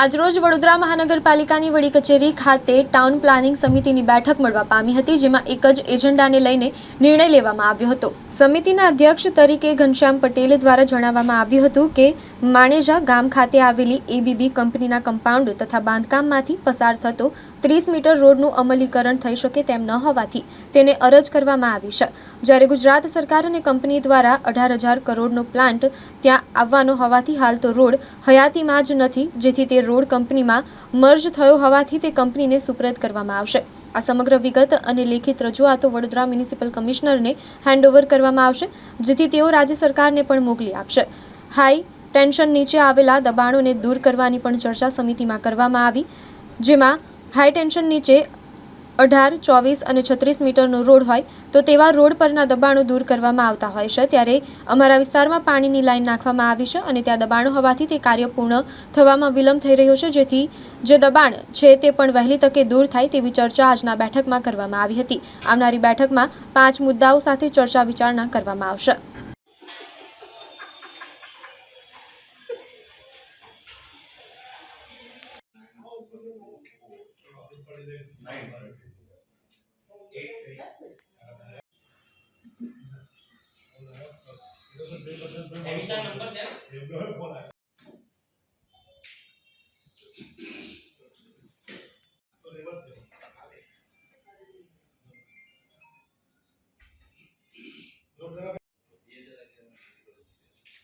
આજરોજ વડોદરા મહાનગરપાલિકાની વડી કચેરી ખાતે ટાઉન પ્લાનિંગ સમિતિની બેઠક મળવા પામી હતી, જેમાં એક જ એજન્ડાને લઈને નિર્ણય લેવામાં આવ્યો હતો. સમિતિના અધ્યક્ષ તરીકે ઘનશ્યામ પટેલ દ્વારા જણાવવામાં આવ્યું હતું કે, માણેજા ગામ ખાતે આવેલી એબીબી કંપનીના કમ્પાઉન્ડ તથા બાંધકામમાંથી પસાર થતો ત્રીસ મીટર રોડનું અમલીકરણ થઈ શકે તેમ ન હોવાથી તેને અરજ કરવામાં આવી છે. જ્યારે ગુજરાત સરકાર અને કંપની દ્વારા અઢાર હજાર કરોડનો પ્લાન્ટ ત્યાં આવવાનો હોવાથી હાલ તો રોડ હયાતીમાં જ નથી, જેથી તે રોડ કંપનીમાં મર્જ થયો હોવાથી તે કંપનીને સુપ્રત કરવામાં આવશે. આ સમગ્ર વિગત અને લેખિત રજૂઆતો વડોદરા મ્યુનિસિપલ કમિશનરને હેન્ડઓવર કરવામાં આવશે, જેથી તેઓ રાજ્ય સરકારને પણ મોકલી આપશે. હાઈ ટેન્શન નીચે આવેલા દબાણોને દૂર કરવાની પણ ચર્ચા સમિતિમાં કરવામાં આવી, જેમાં હાઈ ટેન્શન નીચે અઢાર, ચોવીસ અને છત્રીસ મીટરનો રોડ હોય, તો તેવા રોડ પરના દબાણો દૂર કરવામાં આવતા હોય છે. ત્યારે અમારા વિસ્તારમાં પાણીની લાઈન નાખવામાં આવી છે અને ત્યાં દબાણો હોવાથી તે કાર્ય પૂર્ણ થવામાં વિલંબ થઈ રહ્યો છે. જેથી જે દબાણ છે તે પણ વહેલી તકે દૂર થાય તેવી ચર્ચા આજના બેઠકમાં કરવામાં આવી હતી. આવનારી બેઠકમાં પાંચ મુદ્દાઓ સાથે ચર્ચા વિચારણા કરવામાં આવશે. એમિશા નંબર છે?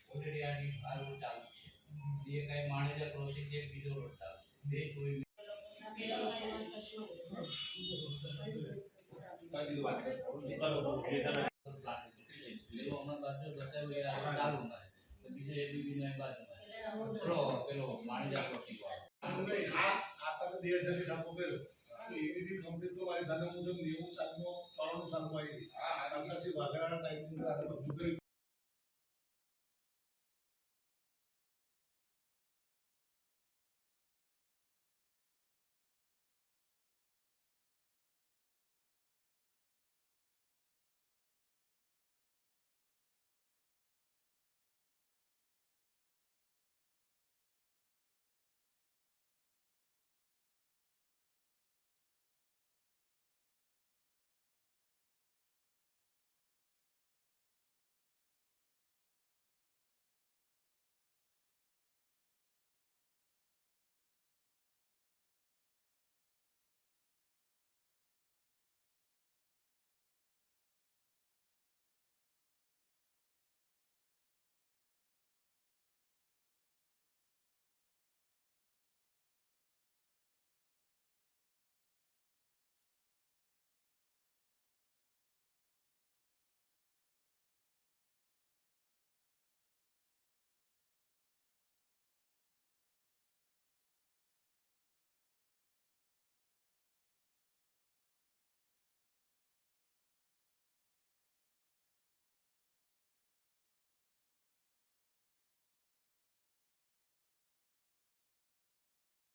ઓલરેડી આ ડી આ રોડ ચાલુ છે એ કઈ માણેજા ક્રોસિંગ છે બીજો રોડ ચાલુ છે બે જોઈ કંપની તો મારી ધારણા મુજબ નેવું સાલનો ચોરાણું સાલમાં આવી હતી સરકારશ્રી વાઘારાના ટાઈમ